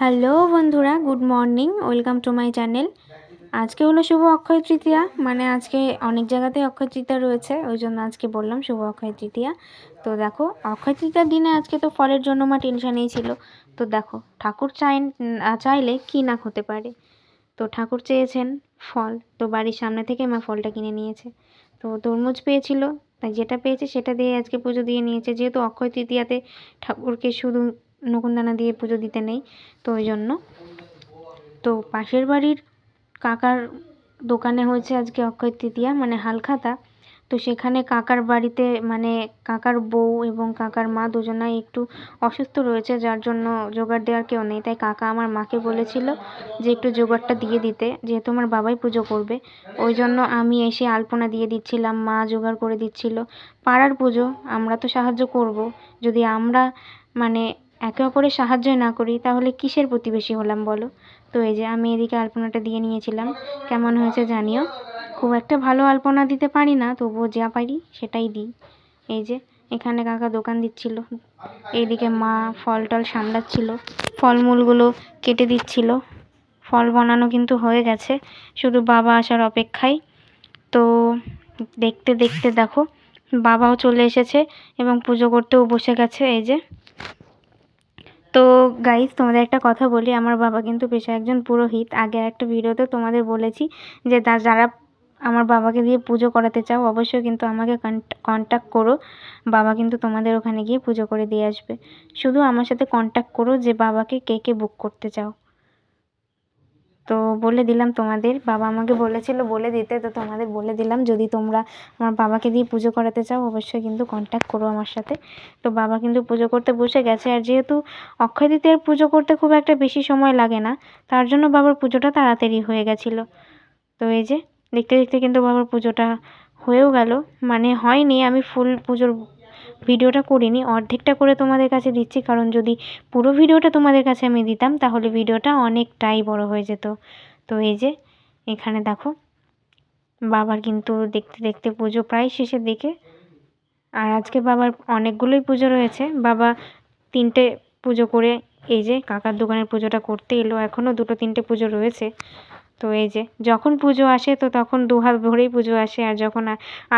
Hello বন্ধুরা, good morning, welcome to my channel. আজকে হলো শুভ অক্ষয় তৃতীয়া মানে আজকে অনেক জায়গাতেই অক্ষয় তৃতীয়া রয়েছে, ওই জন্য আজকে বললাম শুভ অক্ষয় তৃতীয়া। তো দেখো, অক্ষয় তৃতীয়ার দিনে আজকে তো ফলের জন্য মা টেনশানেই ছিল। তো দেখো, ঠাকুর চাই চাইলে কী না হতে পারে? তো ঠাকুর চেয়েছেন ফল, তো বাড়ির সামনে থেকে মা ফলটা কিনে নিয়েছে। তো তরমুজ পেয়েছিল, তাই যেটা পেয়েছে সেটা দিয়ে আজকে পুজো দিয়ে নিয়েছে। যেহেতু অক্ষয় তৃতীয়াতে ঠাকুরকে শুধু নকুনদানা দিয়ে পুজো দিতে নেই, তো ওই জন্য। তো পাশের বাড়ির কাকার দোকানে হয়েছে আজকে অক্ষয় তৃতীয়া মানে হালখাতা। তো সেখানে কাকার বাড়িতে মানে কাকার বউ এবং কাকার মা দুজনাই একটু অসুস্থ রয়েছে, যার জন্য জোগাড় দেওয়ার কেউ নেই। তাই কাকা আমার মাকে বলেছিল যে একটু জোগাড়টা দিয়ে দিতে, যেহেতু আমার বাবাই পুজো করবে। ওই জন্য আমি এসে আলপনা দিয়ে দিচ্ছিলাম, মা জোগাড় করে দিচ্ছিল। পাড়ার পুজো, আমরা তো সাহায্য করব। যদি আমরা মানে একে অপরের সাহায্য না করি, তাহলে কিসের প্রতিবেশী হলাম বলো? তো এই যে আমি এদিকে আলপনাটা দিয়ে নিয়েছিলাম, কেমন হয়েছে জানিও? খুব একটা ভালো আলপনা দিতে পারি না, তবুও যা পারি সেটাই দিই। এই যে, এখানে কাকা দোকান দিচ্ছিল, এইদিকে মা ফল টল সামলাচ্ছিল, ফলমূলগুলো কেটে দিচ্ছিল। ফল বানানো কিন্তু হয়ে গেছে, শুধু বাবা আসার অপেক্ষায়। তো দেখতে দেখতে দেখো, বাবাও চলে এসেছে এবং পুজো করতেও বসে গেছে, এই যে। তো গাইজ তোমাদের একটা কথা বলি, আমার বাবা কিন্তু পেশা একজন পুরোহিত। আগের একটা ভিডিওতে তোমাদের বলেছি যে যারা আমার বাবাকে দিয়ে পুজো করাতে চাও, অবশ্যই কিন্তু আমাকে কন্ট্যাক্ট করো। বাবা কিন্তু তোমাদের ওখানে গিয়ে পুজো করে দিয়ে আসবে। শুধু আমার সাথে কন্ট্যাক্ট করো যে বাবাকে কে কে বুক করতে চাও। তো বলে দিলাম তোমাদের। বাবা আমাকে বলেছিল, বলে দিতে, তো তোমাদের বলে দিলাম। যদি তোমরা আমার বাবাকে দিয়ে পুজো করাতে চাও, অবশ্যই কিন্তু কন্ট্যাক্ট করো আমার সাথে। তো বাবা কিন্তু পুজো করতে বসে গেছে। আর যেহেতু অক্ষয় তৃতীয়ার পুজো করতে খুব একটা বেশি সময় লাগে না, তার জন্য বাবার পুজোটা তাড়াতাড়ি হয়ে গেছিল। তো এই যে, দেখতে দেখতে কিন্তু বাবার পুজোটা হয়েও গেল। মানে হয়নি, আমি ফুল পুজোর ভিডিওটা করিনি, অর্ধেকটা করে তোমাদের কাছে দিচ্ছি, কারণ যদি পুরো ভিডিওটা তোমাদের কাছে আমি দিতাম, তাহলে ভিডিওটা অনেকটাই বড় হয়ে যেত। তো এই যে, এখানে দেখো বাবার কিন্তু দেখতে দেখতে পুজো প্রায় শেষের দিকে, আর আজকে বাবার অনেকগুলোই পুজো রয়েছে। বাবা তিনটে পুজো করে এই যে কাকার দোকানের পুজোটা করতে এলো, এখনও দুটো তিনটে পুজো রয়েছে। তো এই যে যখন পুজো আসে তো তখন দু হাত ভরেই পুজো আসে আর যখন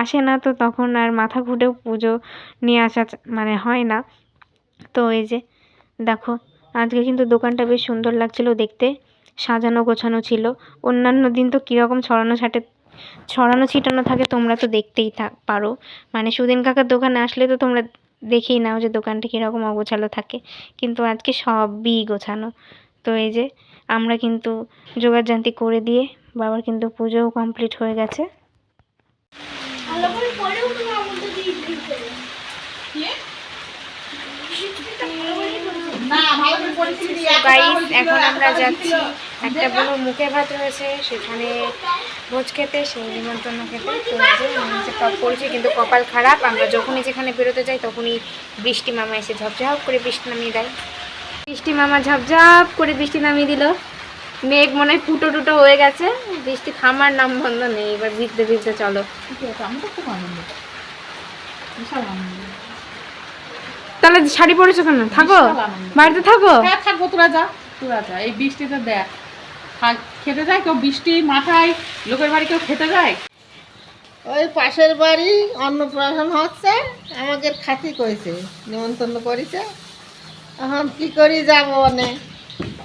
আসে না তো তখন আর মাথা ঘুটেও পুজো নিয়ে আসা মানে হয় না। তো এই যে দেখো আজকে কিন্তু দোকানটা বেশ সুন্দর লাগছিল দেখতে, সাজানো গোছানো ছিল। অন্যান্য দিন তো কীরকম ছড়ানো ছাটে, ছড়ানো ছিটানো থাকে তোমরা তো দেখতেই থাক পারো। মানে সুদিন কাকার দোকানে আসলে তো তোমরা দেখেই নাও যে দোকানটা কীরকম অগোছালো থাকে। কিন্তু আজকে সবই গোছানো। তো এই যে আমরা কিন্তু যোগাযান্তি করে দিয়ে বাবার কিন্তু পুজোও কমপ্লিট হয়ে গেছে। গাইস এখন আমরা যাচ্ছি। একটা বড় মুখে ভাত রয়েছে সেখানে ভোজ খেতে সেই নিমন্ত্রণ খেতে। টপ করেছি কিন্তু কপাল খারাপ। আমরা যখনই যেখানে বেরোতে যাই তখনই বৃষ্টি মামা এসে ঝপঝপ করে বৃষ্টি নামিয়ে দেয়। বৃষ্টি মামা ঝপঝপ করে বৃষ্টি নামিয়ে দিল। মেঘ মনে হয় ফুটো টুটো হয়ে গেছে। বৃষ্টি থামার নাম বন্ধ নেই। এবার ভিজতে ভিজতে চলো। তাহলে শাড়ি পরেছো কেন? থাকো। বাড়িতে থাকো। হ্যাঁ থাকব তোরা যা। তোরা যা। এই বৃষ্টিতে দেখ। খেতে যায় কেউ? বৃষ্টি মাথায়? লোকের বাড়ি কেউ খেতে যায়? ওই পাশের বাড়ি অন্নপ্রাশন হচ্ছে। আমাকে খাতি করেছে নিমন্ত্রণ করেছে। এখন কি করি যাব মানে?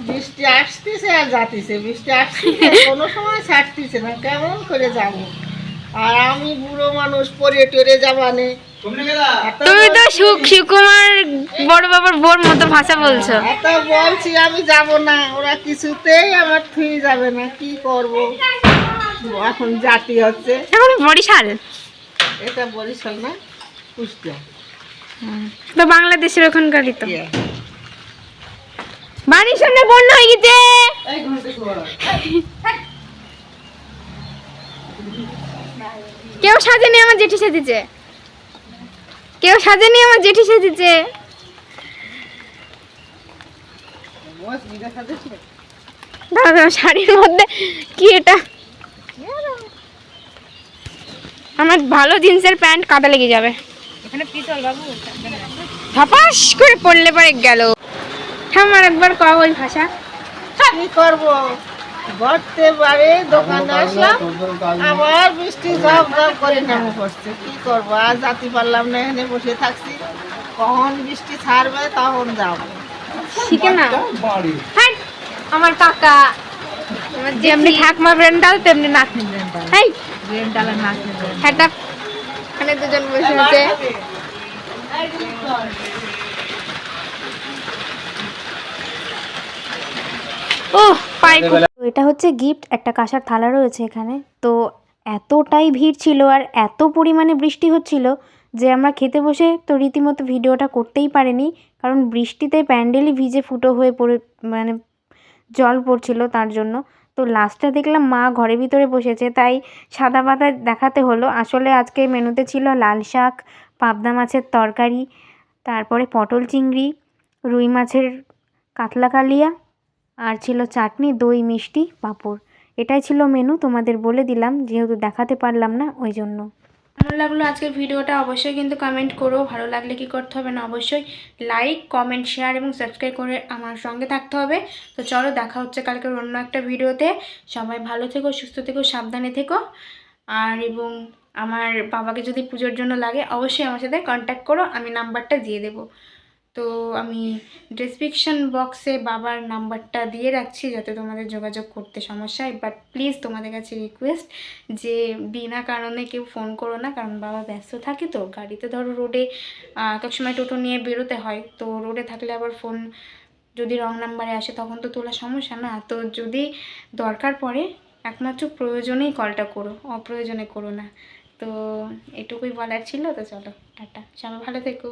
বৃষ্টি আসতেছে আর যাতিছে। বৃষ্টি আসতেছে কোনো সময় ছাড়তিছে না কেমন করে যাব? আর আমি বুড়ো মানুষ পরে টরে যাবানে। তুমি তো সুখ সুকুমার বড় বাবার বোর মতো ভাষা বলছো। এত বলছি আমি যাব না। ওরা কিছুতেই আমার থুই যাবে না কি করব? এখন জাতি হচ্ছে। এখন বরিশাল? এটা বরিশাল না কুষ্টিয়া। তো বাংলাদেশের ওখানকারই তো। বাড়ির সামনে বন্যা হয়ে গেছে। কেউ সাজেনি আমার জেঠি সেজেছে। কেউ সাজেনি আমার জেঠি সেজেছে। দাদা দাদা, শাড়ির মধ্যে কি এটা? আমার ভালো জিন্সের প্যান্ট কাদা লেগে যাবে। এখানে পিতল বাবু? ধপাস করে পড়লে পরে গেল। আমার একবার ক ওই ভাষা। কি করব? ঘরতে বাড়ি দোকানে আসলাম। আবার বৃষ্টি ঝপ ঝপ করে নেমে পড়ছে। কি করব? আর যাতে পারলাম না এখানে বসে থাকছি। কখন বৃষ্টি ছাড়বে তখন যাব। শিখে না হ্যাঁ আমার কাকা। যেমনি ঠাকমা ব্রেন্ডাল তেমনি নাতনি ব্রেন্ডাল। এই। রেন্টাল নাচতে হ্যাঁ এখানে দুজন বসে আছে। ও এটা হচ্ছে গিফট একটা কাঁসার থালা রয়েছে এখানে। তো এতটাই ভিড় ছিল আর এত পরিমাণে বৃষ্টি হচ্ছিল যে আমরা খেতে বসে তো রীতিমতো ভিডিওটা করতেই পারিনি। কারণ বৃষ্টিতে প্যান্ডেলই ভিজে ফুটো হয়ে পড়ে মানে জল পড়ছিল তার জন্য। তো লাস্টে দেখলাম মা ঘরের ভিতরে বসেছে তাই সাদা পাতা দেখাতে হলো। আসলে আজকে মেনুতে ছিল লাল শাক পাবদা মাছের তরকারি তারপরে পটল চিংড়ি রুই মাছের কাতলা কালিয়া আর ছিল চাটনি, দই, মিষ্টি, পাঁপড়। এটাই ছিল মেনু তোমাদের বলে দিলাম, যেহেতু দেখাতে পারলাম না, ওই জন্য। ভালো লাগল আজকের ভিডিওটা, অবশ্যই কিন্তু কমেন্ট করো। ভালো লাগলে কি করতে হবে না, অবশ্যই লাইক কমেন্ট শেয়ার এবং সাবস্ক্রাইব করে আমার সঙ্গে থাকতে হবে। তো চলো, দেখা হচ্ছে কালকের অন্য একটা ভিডিওতে। সবাই ভালো থেকো, সুস্থ থেকো, সাবধানে থেকো। আর এবং আমার বাবাকে যদি পুজোর জন্য লাগে, অবশ্যই আমার সাথে কন্ট্যাক্ট করো, আমি নাম্বারটা দিয়ে দেবো। তো আমি ডিসক্রিপশন বক্সে বাবার নাম্বারটা দিয়ে রাখছি যাতে তোমাদের যোগাযোগ করতে সমস্যা হয়। বাট প্লিজ তোমাদের কাছে রিকোয়েস্ট যে বিনা কারণে কেউ ফোন করো না, কারণ বাবা ব্যস্ত থাকে তো। গাড়িতে ধরো রোডে এক সময় টোটো নিয়ে বেরোতে হয়, তো রোডে থাকলে আবার ফোন যদি রং নাম্বারে আসে তখন তো তোলা সমস্যা না। তো যদি দরকার পড়ে, একমাত্র প্রয়োজনেই কলটা করো, অপ্রয়োজনে করো না। তো এটুকুই বলার ছিল, তো চলো, টাটা। সবাই ভালো থেকো।